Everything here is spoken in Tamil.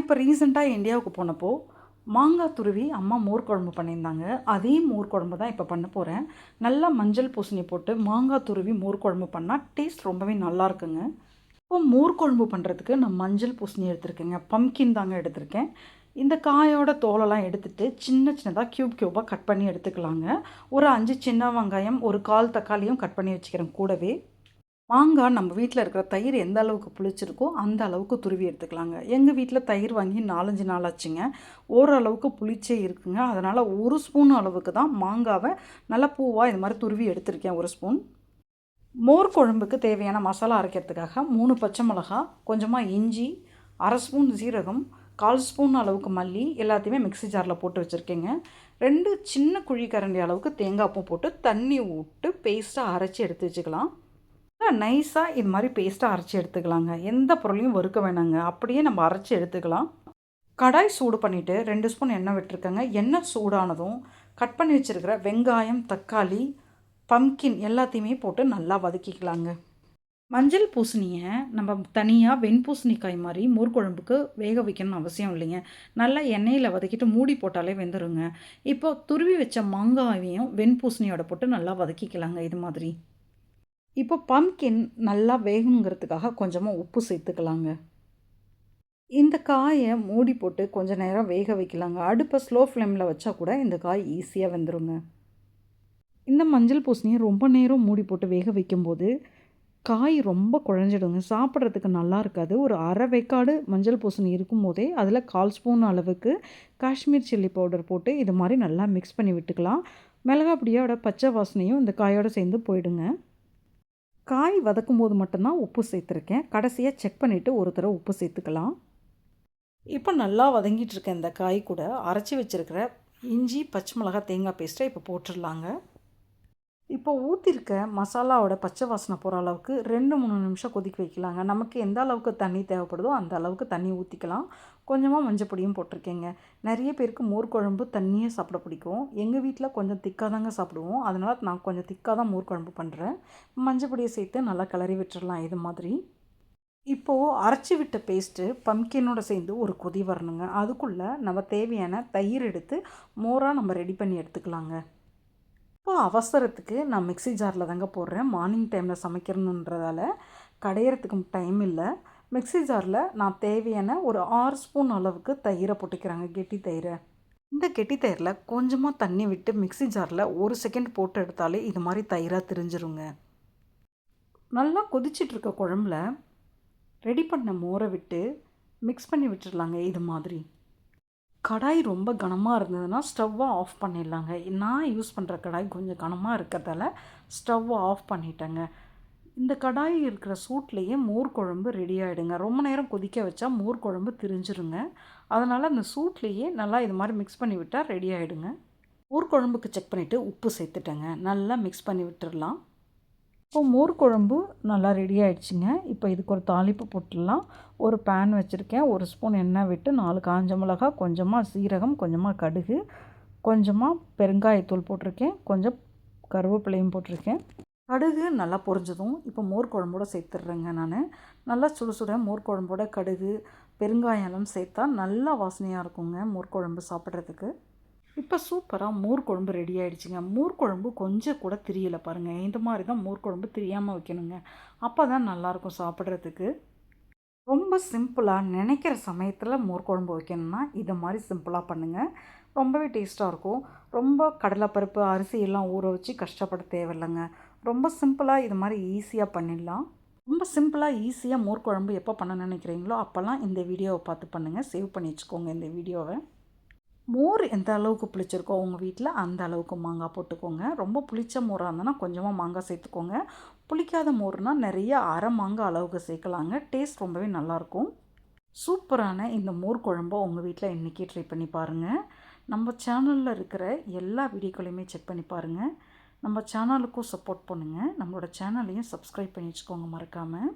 நான் இப்போ ரீசெண்டாக இந்தியாவுக்கு போனப்போ மாங்காய் துருவி அம்மா மோர் குழம்பு பண்ணியிருந்தாங்க. அதே மோர் குழம்பு தான் இப்போ பண்ண போகிறேன் நல்லா மஞ்சள் பூசணி போட்டு மாங்காய் துருவி மோர் குழம்பு பண்ணால் டேஸ்ட் ரொம்பவே நல்லா இருக்குங்க. இப்போ மோர் குழம்பு பண்ணுறதுக்கு நான் மஞ்சள் பூசணி எடுத்திருக்கேங்க. பம்கின் தாங்க எடுத்திருக்கேன். இந்த காயோட தோலெல்லாம் எடுத்துட்டு சின்ன சின்னதாக க்யூப் க்யூபாக கட் பண்ணி எடுத்துக்கலாங்க. ஒரு அஞ்சு சின்ன வெங்காயம் ஒரு கால் தக்காளியும் கட் பண்ணி வச்சுக்கிறேன் கூடவே. மாங்காய் நம்ம வீட்டில் இருக்கிற தயிர் எந்த அளவுக்கு புளிச்சிருக்கோ அந்த அளவுக்கு துருவி எடுத்துக்கலாங்க. எங்கள் வீட்டில் தயிர் வாங்கி நாலஞ்சு நாள் ஆச்சுங்க. ஓரளவுக்கு புளிச்சே இருக்குங்க. அதனால் ஒரு ஸ்பூன் அளவுக்கு தான் மாங்காவை நல்லா பூவாக இது மாதிரி துருவி எடுத்திருக்கேன் ஒரு ஸ்பூன். மோர் குழம்புக்கு தேவையான மசாலா அரைக்கிறதுக்காக மூணு பச்சை மிளகா கொஞ்சமாக இஞ்சி அரை ஸ்பூன் சீரகம் கால் ஸ்பூன் அளவுக்கு மல்லி எல்லாத்தையுமே மிக்ஸி ஜாரில் போட்டு வச்சுருக்கேங்க. ரெண்டு சின்ன குழி கரண்டி அளவுக்கு தேங்காய் பூ போட்டு தண்ணி விட்டு பேஸ்ட்டாக அரைச்சி எடுத்து வச்சுக்கலாம். நைஸாக இது மாதிரி பேஸ்ட்டாக அரைச்சி எடுத்துக்கலாங்க. எந்த பொருளையும் வறுக்க வேணாங்க. அப்படியே நம்ம அரைச்சி எடுத்துக்கலாம். கடாய் சூடு பண்ணிவிட்டு ரெண்டு ஸ்பூன் எண்ணெய் விட்டுருக்கேங்க. எண்ணெய் சூடானதும் கட் பண்ணி வச்சுருக்கிற வெங்காயம் தக்காளி பம்கின் எல்லாத்தையுமே போட்டு நல்லா வதக்கிக்கலாங்க. மஞ்சள் பூசணியை நம்ம தனியாக வெண்பூசணிக்காய் மாதிரி மோர் குழம்புக்கு வேக வைக்கணும்னு அவசியம் இல்லைங்க. நல்லா எண்ணெயில் வதக்கிட்டு மூடி போட்டாலே வெந்துருங்க. இப்போ துருவி வச்ச மாங்காயையும் வெண்பூசணியோட போட்டு நல்லா வதக்கிக்கலாங்க இது மாதிரி. இப்போ பம்கின் நல்லா வேகணுங்கிறதுக்காக கொஞ்சமாக உப்பு சேர்த்துக்கலாங்க. இந்த காயை மூடி போட்டு கொஞ்சம் நேரம் வேக வைக்கலாங்க. அடுப்பை ஸ்லோ ஃப்ளேமில் வச்சா கூட இந்த காய் ஈஸியாக வெந்துருங்க. இந்த மஞ்சள் பூசணியை ரொம்ப நேரம் மூடி போட்டு வேக வைக்கும்போது காய் ரொம்ப குழஞ்சிடுங்க. சாப்பிட்றதுக்கு நல்லா இருக்காது. ஒரு அரை வெக்காடு மஞ்சள் பூசணி இருக்கும் போதே அதில் கால் ஸ்பூன் அளவுக்கு காஷ்மீர் சில்லி பவுடர் போட்டு இது மாதிரி நல்லா மிக்ஸ் பண்ணி விட்டுக்கலாம். மிளகா பொடியோட பச்சை வாசனையும் இந்த காயோடு சேர்ந்து போயிடுங்க. காய் வதக்கும் போது மட்டும்தான் உப்பு சேர்த்துருக்கேன். கடைசியாக செக் பண்ணிவிட்டு ஒரு தடவை உப்பு சேர்த்துக்கலாம். இப்போ நல்லா வதங்கிட்டு இருக்க இந்த காய் கூட அரைச்சி வச்சுருக்கிற இஞ்சி பச்சை மிளகா தேங்காய் பேஸ்ட்டை இப்போ போட்டுடலாங்க. இப்போ ஊற்றிருக்க மசாலாவோட பச்சை வாசனை போகிற அளவுக்கு ரெண்டு மூணு நிமிஷம் கொதிக்க வைக்கலாங்க. நமக்கு எந்த அளவுக்கு தண்ணி தேவைப்படுதோ அந்த அளவுக்கு தண்ணி ஊற்றிக்கலாம் கொஞ்சமாக மஞ்சப்பொடியும் போட்டிருக்கேங்க. நிறைய பேருக்கு மோர் குழம்பு தண்ணியே சாப்பிட பிடிக்கும். எங்கள் வீட்டில் கொஞ்சம் திக்காக தாங்க சாப்பிடுவோம். அதனால் நான் கொஞ்சம் திக்காக தான் மோர் குழம்பு பண்ணுறேன் மஞ்சப்பொடியை சேர்த்து நல்லா கிளறி விட்டுடலாம் இது மாதிரி. இப்போது அரைச்சி விட்ட பேஸ்ட்டு பம்கினோட சேர்ந்து ஒரு கொதி வரணுங்க. அதுக்குள்ளே நம்ம தேவையான தயிர் எடுத்து மோராக நம்ம ரெடி பண்ணி எடுத்துக்கலாங்க. இப்போ அவசரத்துக்கு நான் மிக்ஸி ஜாரில் தாங்க போடுறேன். மார்னிங் டைமில் சமைக்கணுன்றதால கடையிறதுக்கு டைம் இல்லை. மிக்ஸி ஜாரில் நான் தேவையான ஒரு ஆறு ஸ்பூன் அளவுக்கு தயிரை போட்டுக்கிறாங்க. கெட்டி தயிரை. இந்த கெட்டி தயிரில் கொஞ்சமாக தண்ணி விட்டு மிக்ஸி ஜாரில் ஒரு செகண்ட் போட்டு எடுத்தாலே இது மாதிரி தயிராக தெரிஞ்சிருங்க. நல்லா கொதிச்சிட்ருக்க குழம்புல ரெடி பண்ண மோரை விட்டு மிக்ஸ் பண்ணி விட்டுடலாங்க இது மாதிரி. கடாய் ரொம்ப கனமாக இருந்ததுன்னா ஸ்டவ்வை ஆஃப் பண்ணிடலாங்க. நான் யூஸ் பண்ணுற கடாய் கொஞ்சம் கனமாக இருக்கிறதால ஸ்டவ்வை ஆஃப் பண்ணிட்டேங்க. இந்த கடாய் இருக்கிற சூட்லேயே மோர் குழம்பு ரெடி ஆகிடுங்க ரொம்ப நேரம் கொதிக்க வச்சா மோர் குழம்பு திரிஞ்சிருங்க. அதனால் அந்த சூட்லேயே நல்லா இது மாதிரி மிக்ஸ் பண்ணி விட்டால் ரெடி ஆகிடுங்க மோர் குழம்புக்கு செக் பண்ணிவிட்டு உப்பு சேர்த்துட்டேங்க. நல்லா மிக்ஸ் பண்ணி விட்டுடலாம் இப்போ மோர் குழம்பு நல்லா ரெடி ஆகிடுச்சிங்க இப்போ இதுக்கு ஒரு தாளிப்பு போட்டுடலாம். ஒரு பேன் வச்சுருக்கேன். ஒரு ஸ்பூன் எண்ணெய் விட்டு நாலு காஞ்ச மிளகா கொஞ்சமாக சீரகம் கொஞ்சமாக கடுகு கொஞ்சமாக பெருங்காயத்தூள் போட்டிருக்கேன். கொஞ்சம் கருவேப்பிலையும் போட்டிருக்கேன். கடுகு நல்லா பொரிஞ்சதும் இப்போ மோர் குழம்போட சேர்த்துட்றேங்க நான். நல்லா சுட சுட மோர் குழம்போட கடுகு பெருங்காயம் சேர்த்தா நல்லா வாசனையாக இருக்குங்க மோர் குழம்பு சாப்பிட்றதுக்கு. இப்போ சூப்பராக மோர் குழம்பு ரெடி ஆகிடுச்சிங்க மோர் குழம்பு கொஞ்சம் கூட திரியலை பாருங்கள் இந்த மாதிரி தான் மோர் குழம்பு தெரியாமல் வைக்கணுங்க. அப்போ தான் நல்லாயிருக்கும் சாப்பிட்றதுக்கு. ரொம்ப சிம்பிளாக நினைக்கிற சமயத்தில் மோர் குழம்பு வைக்கணும்னா இதை மாதிரி சிம்பிளாக பண்ணுங்கள் ரொம்பவே டேஸ்ட்டாக இருக்கும். ரொம்ப கடலைப்பருப்பு அரிசி எல்லாம் ஊற வச்சு கஷ்டப்பட தேவையில்லைங்க. ரொம்ப சிம்பிளாக இது மாதிரி ஈஸியாக பண்ணிடலாம். ரொம்ப சிம்பிளாக ஈஸியாக மோர் குழம்பு எப்போ பண்ண நினைக்கிறீங்களோ அப்போல்லாம் இந்த வீடியோவை பார்த்து பண்ணுங்கள் சேவ் பண்ணி வச்சுக்கோங்க இந்த வீடியோவை. மோர் எந்த அளவுக்கு புளிச்சிருக்கோ உங்கள் வீட்டில் அந்த அளவுக்கு மாங்காய் போட்டுக்கோங்க. ரொம்ப புளிச்ச மோராக இருந்ததுன்னா கொஞ்சமாக மாங்காய் சேர்த்துக்கோங்க. புளிக்காத மோர்னால் நிறைய அரை மாங்காய் அளவுக்கு சேர்க்கலாங்க. டேஸ்ட் ரொம்பவே நல்லாயிருக்கும். சூப்பரான இந்த மோர் குழம்பை உங்கள் வீட்டில் இன்றைக்கி ட்ரை பண்ணி பாருங்கள் நம்ம சேனலில் இருக்கிற எல்லா வீடியோக்களையுமே செக் பண்ணி பாருங்கள் நம்ம சேனலுக்கும் சப்போர்ட் பண்ணுங்கள் நம்மளோட சேனலையும் சப்ஸ்கிரைப் பண்ணி வச்சுக்கோங்க மறக்காமல்